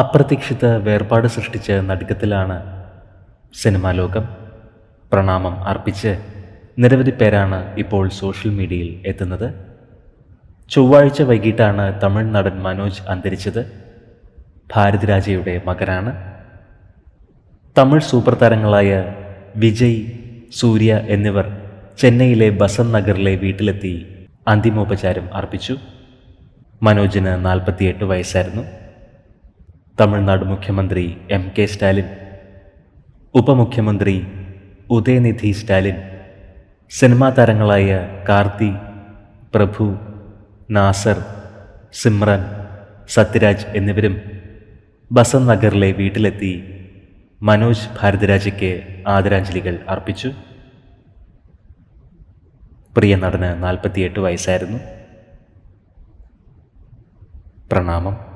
അപ്രതീക്ഷിത വേർപാട് സൃഷ്ടിച്ച നടുക്കത്തിലാണ് സിനിമാ ലോകം. പ്രണാമം അർപ്പിച്ച് നിരവധി പേരാണ് ഇപ്പോൾ സോഷ്യൽ മീഡിയയിൽ എത്തുന്നത്. ചൊവ്വാഴ്ച വൈകിട്ടാണ് തമിഴ് നടൻ മനോജ് അന്തരിച്ചത്. ഭാരതിരാജയുടെ മകനാണ്. തമിഴ് സൂപ്പർ താരങ്ങളായ വിജയ് സൂര്യ എന്നിവർ ചെന്നൈയിലെ ബസന്ത് നഗറിലെ വീട്ടിലെത്തി അന്തിമോപചാരം അർപ്പിച്ചു. മനോജിന് നാൽപ്പത്തിയെട്ട് വയസ്സായിരുന്നു. തമിഴ്നാട് മുഖ്യമന്ത്രി എം കെ സ്റ്റാലിൻ ഉപമുഖ്യമന്ത്രി ഉദയനിധി സ്റ്റാലിൻ സിനിമാ താരങ്ങളായ കാർത്തി പ്രഭു നാസർ സിമ്രൻ സത്യരാജ് എന്നിവരും ബസന്ത് നഗറിലെ വീട്ടിലെത്തി മനോജ് ഭാരതിരാജയ്ക്ക് ആദരാഞ്ജലികൾ അർപ്പിച്ചു. പ്രിയ നടന് നാൽപ്പത്തിയെട്ട് വയസ്സായിരുന്നു. പ്രണാമം.